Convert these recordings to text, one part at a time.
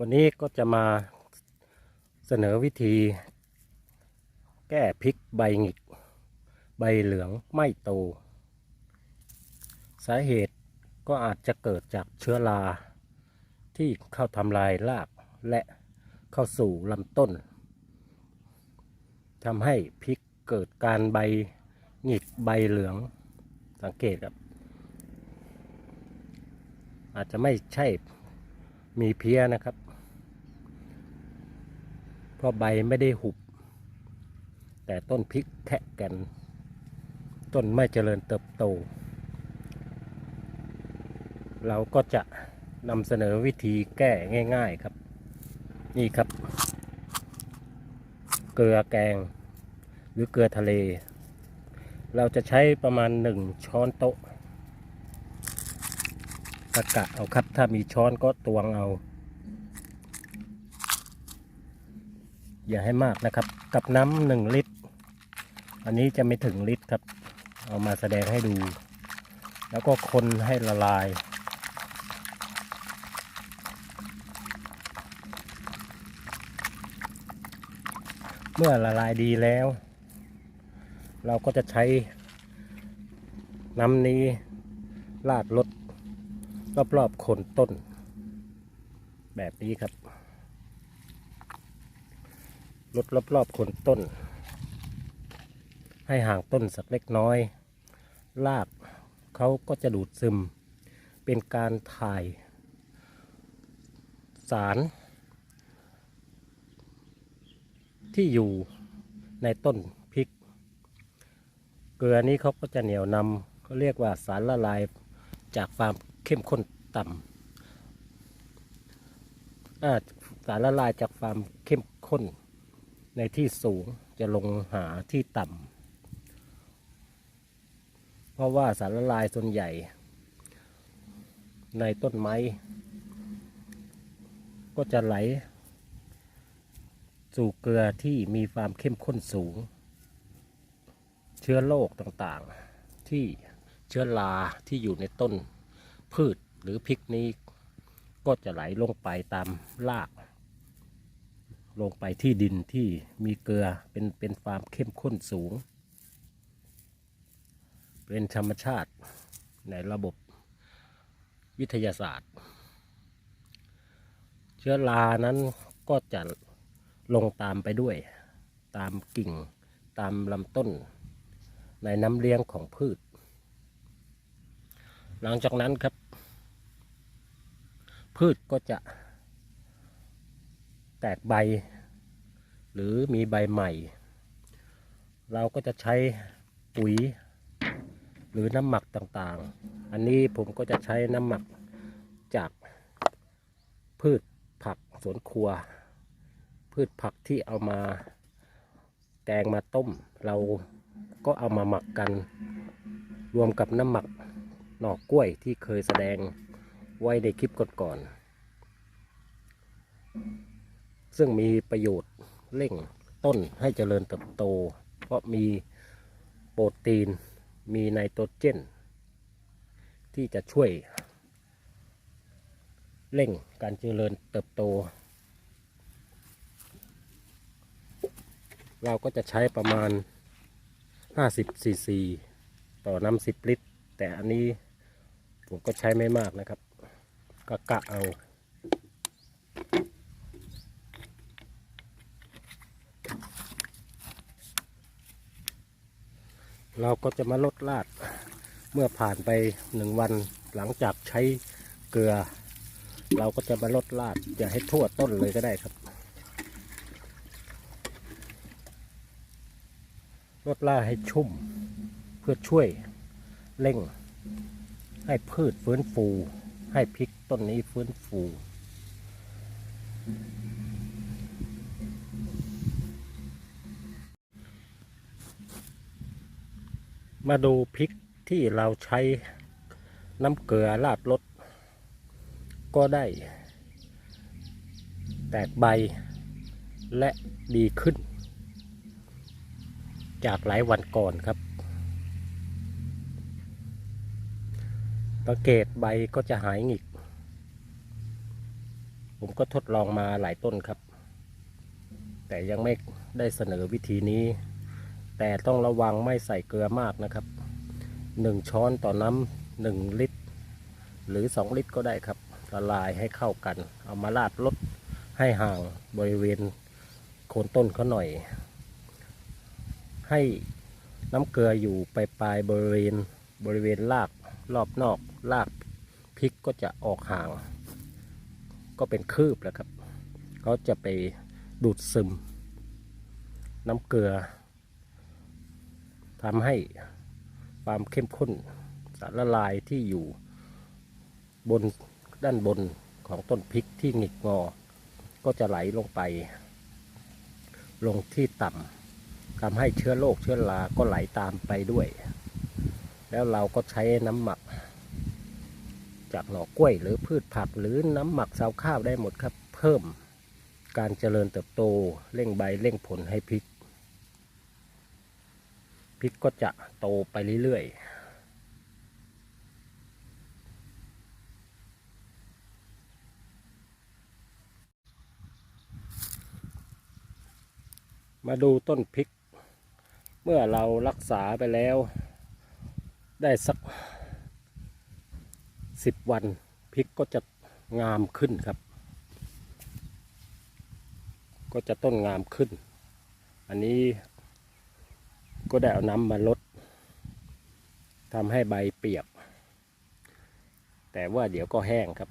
วันนี้ก็จะมาเสนอวิธีแก้พริกใบหงิก ใบเหลืองไม่โต สาเหตุก็อาจจะเกิดจากเชื้อรา ที่เข้าทำลายรากและเข้าสู่ลำต้นทำให้พริกเกิดการใบหงิกใบเหลืองสังเกตครับ อาจจะไม่ใช่มีเพี้ยนะครับ เพราะใบไม่ได้หุบ แต่ต้นพริกแคะกัน ต้นไม่เจริญเติบโต เราก็จะนำเสนอวิธีแก้ง่าย ๆครับ นี่ครับ เกลือแกง หรือเกลือทะเล เราจะใช้ประมาณหนึ่งช้อนโต๊ะตะกะเอาครับ ถ้ามีช้อนก็ตวงเอา อย่าให้มากนะครับ กับน้ำหนึ่งลิตร อันนี้จะไม่ถึงลิตรครับ เอามาแสดงให้ดู แล้วก็คนให้ละลายเมื่อละลายดีแล้ว เราก็จะใช้น้ำนี้ลาดรถรอบๆโคนต้น แบบนี้ครับ ลดรอบๆโคนต้น ให้ห่างต้นสักเล็กน้อย รากเขาก็จะดูดซึม เป็นการถ่าย สาร ที่อยู่ในต้นพริก เกลือนี้เขาก็จะเหนียวนำเขาเรียกว่าสารละลายจากความเข้มข้นต่ำสารละลายจากความเข้มข้น ในที่สูงจะลงหาที่ต่ำเพราะว่าสารละลายส่วนใหญ่ ในต้นไม้ ก็จะไหล สู่เกลือที่มีความเข้มข้นสูง เชื้อโรคต่างๆ ที่เชื้อราที่อยู่ในต้นพืชหรือพริกนี้ ก็จะไหลลงไปตามราก ลงไปที่ดินที่มีเกลือเป็นเป็นความเข้มข้นสูง เป็นธรรมชาติในระบบวิทยาศาสตร์ เชื้อรานั้นก็จะลงตามไปด้วย ตามกิ่งตามลำต้น ในน้ำเลี้ยงของพืช หลังจากนั้นครับ พืชก็จะ แตกใบ หรือมีใบใหม่ เราก็จะใช้ปุ๋ย หรือน้ำหมักต่างๆ อันนี้ผมก็จะใช้น้ำหมักจากพืชผักสวนครัว พืชผักที่เอามาแกงมาต้ม เราก็เอามาหมักกัน รวมกับน้ำหมักหน่อกล้วยที่เคยแสดงไว้ในคลิปก่อนๆ ซึ่งมีประโยชน์เร่งต้นให้เจริญเติบโต เพราะมีโปรตีน มีไนโตรเจน ที่จะช่วย เร่งการเจริญเติบโต เราก็จะใช้ประมาณ 50ซีซีต่อน้ำ10ลิตร แต่อันนี้ผมก็ใช้ไม่มากนะครับก็กะเอา เราก็จะมาลดลาด เมื่อผ่านไปหนึ่งวันหลังจากใช้เกลือ เราก็จะมาลดลาดอย่าให้ทั่วต้นเลยก็ได้ครับลดล่าให้ชุ่ม เพื่อช่วยเร่ง ให้พืชฟื้นฟู ให้พริกต้นนี้ฟื้นฟู มาดูพริกที่เราใช้น้ำเกลือราดรสก็ได้ แตกใบและดีขึ้น จากหลายวันก่อนครับสังเกตใบก็จะหายหงิกผผมก็ทดลองมาหลายต้นครับ แต่ยังไม่ได้เสนอวิธีนี้ แต่ต้องระวังไม่ใส่เกลือมากนะครับหนึ่งช้อนต่อน้ำหนึ่งลิตร หรือสองลิตรก็ได้ครับละลายให้เข้ากัน เอามาราดลดให้ห่างบริเวณโคนต้นเขาหน่อย ให้น้ำเกลืออยู่ปลายปลายบริเวณบริเวณรากรอบนอกรากพริกก็จะออกห่าง ก็เป็นคืบแล้วครับเขาจะไปดูดซึม น้ำเกลือ ทำให้ความเข้มข้นสารละลายที่อยู่บนด้านบนของต้นพริกที่หงิกงอ ก็จะไหลลงไป ลงที่ต่ำทำให้เชื้อโรคเชื้อราก็ไหลตามไปด้วย แล้วเราก็ใช้น้ำหมัก จากหน่อกล้วยหรือพืชผักหรือน้ำหมักซาวข้าวได้หมดครับ เพิ่มการเจริญเติบโตเร่งใบเร่งผลให้พริก ริกก็จะโตไปเรื่อยๆมาดูต้นพริก เมื่อเรารักษาไปแล้ว ได้สักสิบวันพริกก็จะงามขึ้นครับ ก็จะต้นงามขึ้น อันนี้ ก็ได้เอาน้ำมาลดทำให้ใบเปียก แต่ว่าเดี๋ยวก็แห้งครับ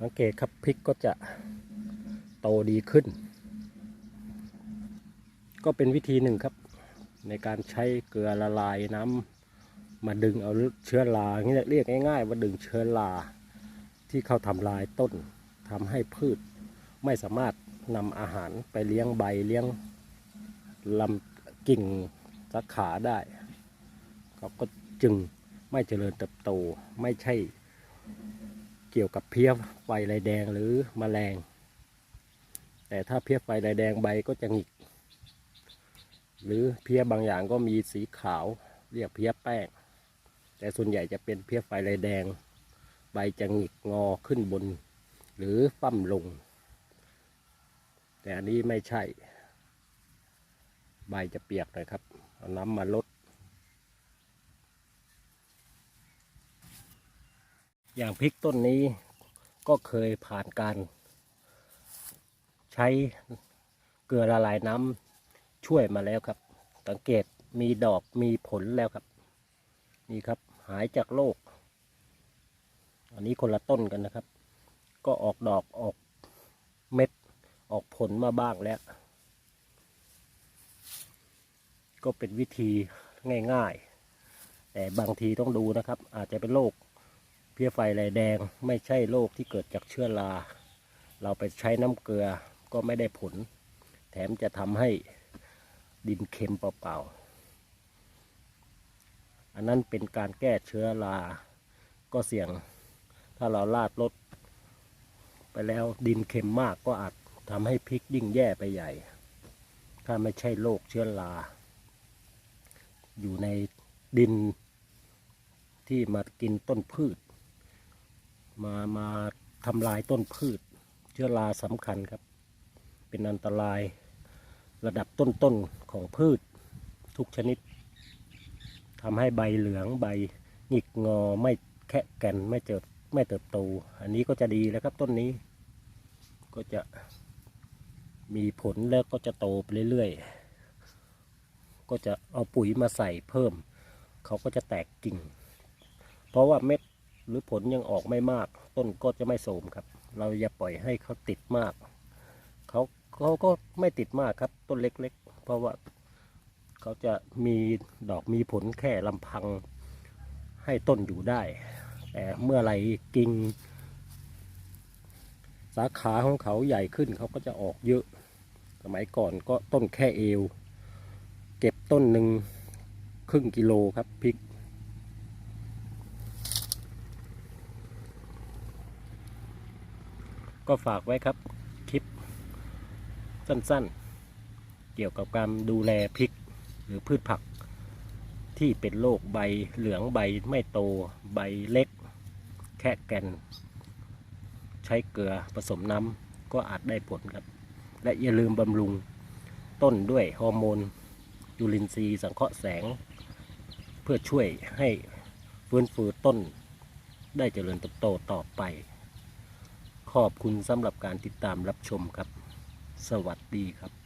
สังเกตครับพริกก็จะโตดีขึ้น ก็เป็นวิธีหนึ่งครับ ในการใช้เกลือละลายน้ำมาดึงเอาเชื้อราเงี้ยเรียกง่ายๆว่าดึงเชื้อราที่เข้าทำลายต้นทำให้พืช ไม่สามารถนำอาหารไปเลี้ยงใบเลี้ยงลำกิ่งสาขาได้เขาก็จึงไม่เจริญเติบโตไม่ใช่เกี่ยวกับเพี้ยไฟลายแดงหรือมแมลง แต่ถ้าเพี้ยไฟลายแดงใบก็จะหงิก หรือเพี้ยบางอย่างก็มีสีขาวเรียกเพี้ยแป้ง แต่ส่วนใหญ่จะเป็นเพี้ยไฟลายแดง ใบจะหงิกงอขึ้นบน หรือฟั่มลง แต่อันนี้ไม่ใช่ ใบจะเปียกหน่อยครับ เอาน้ำมาลด อย่างพริกต้นนี้ก็เคยผ่านการ ใช้เกลือละลายน้ำช่วยมาแล้วครับ สังเกตมีดอกมีผลแล้วครับ นี่ครับหายจากโรคอันนี้คนละต้นกันนะครับ ก็ออกดอกออกเม็ด ออกผลมาบ้างแล้ว ก็เป็นวิธีง่ายๆ แต่บางทีต้องดูนะครับ อาจจะเป็นโรคเพี้ยไฟลายแดง ไม่ใช่โรคที่เกิดจากเชื้อรา เราไปใช้น้ำเกลือก็ไม่ได้ผล แถมจะทำให้ดินเค็มเปล่าๆ อันนั้นเป็นการแก้เชื้อรา ก็เสี่ยงถ้าเราลาดลดไปแล้วดินเค็มมากก็อาจ ทำให้พริกยิ่งแย่ไปใหญ่ ถ้าไม่ใช่โรคเชื้อราอยู่ในดินที่มากินต้นพืช มามาทำลายต้นพืช เชื้อราสำคัญครับ เป็นอันตรายระดับต้นๆของพืชทุกชนิดทำให้ใบเหลืองใบหงิกงอไม่แคะแก่นไม่เจิดไม่เติบโต อันนี้ก็จะดีแล้วครับต้นนี้ก็จะ มีผลแล้วก็จะโตไปเรื่อยๆ ก็จะเอาปุ๋ยมาใส่เพิ่ม เขาก็จะแตกกิ่ง เพราะว่าเม็ดหรือผลยังออกไม่มาก ต้นก็จะไม่โสมครับ เราอย่าปล่อยให้เขาติดมาก เขาเขาก็ไม่ติดมากครับ ต้นเล็กๆ เพราะว่าเขาจะมีดอกมีผลแค่ลำพังให้ต้นอยู่ได้ แต่เมื่อไรกิ่งสาขาของเขาใหญ่ขึ้นเขาก็จะออกเยอะ มัยก่อนก็ต้นแค่เอว เก็บต้นหนึ่งครึ่งกิโลครับพริก ก็ฝากไว้ครับคลิปสั้นๆ เกี่ยวกับการดูแลพริกหรือพืชผัก ที่เป็นโรคใบเหลืองใบไม่โตใบเล็ก แค่แกน ใช้เกลือผสมน้ำก็อาจได้ผลครับ และอย่าลืมบำรุงต้นด้วยฮอร์โมนจุลินทรีย์สังเคราะห์แสง เพื่อช่วยให้ฟื้นฟูต้น ได้เจริญเติบโตต่อไป ขอบคุณสำหรับการติดตามรับชมครับ สวัสดีครับ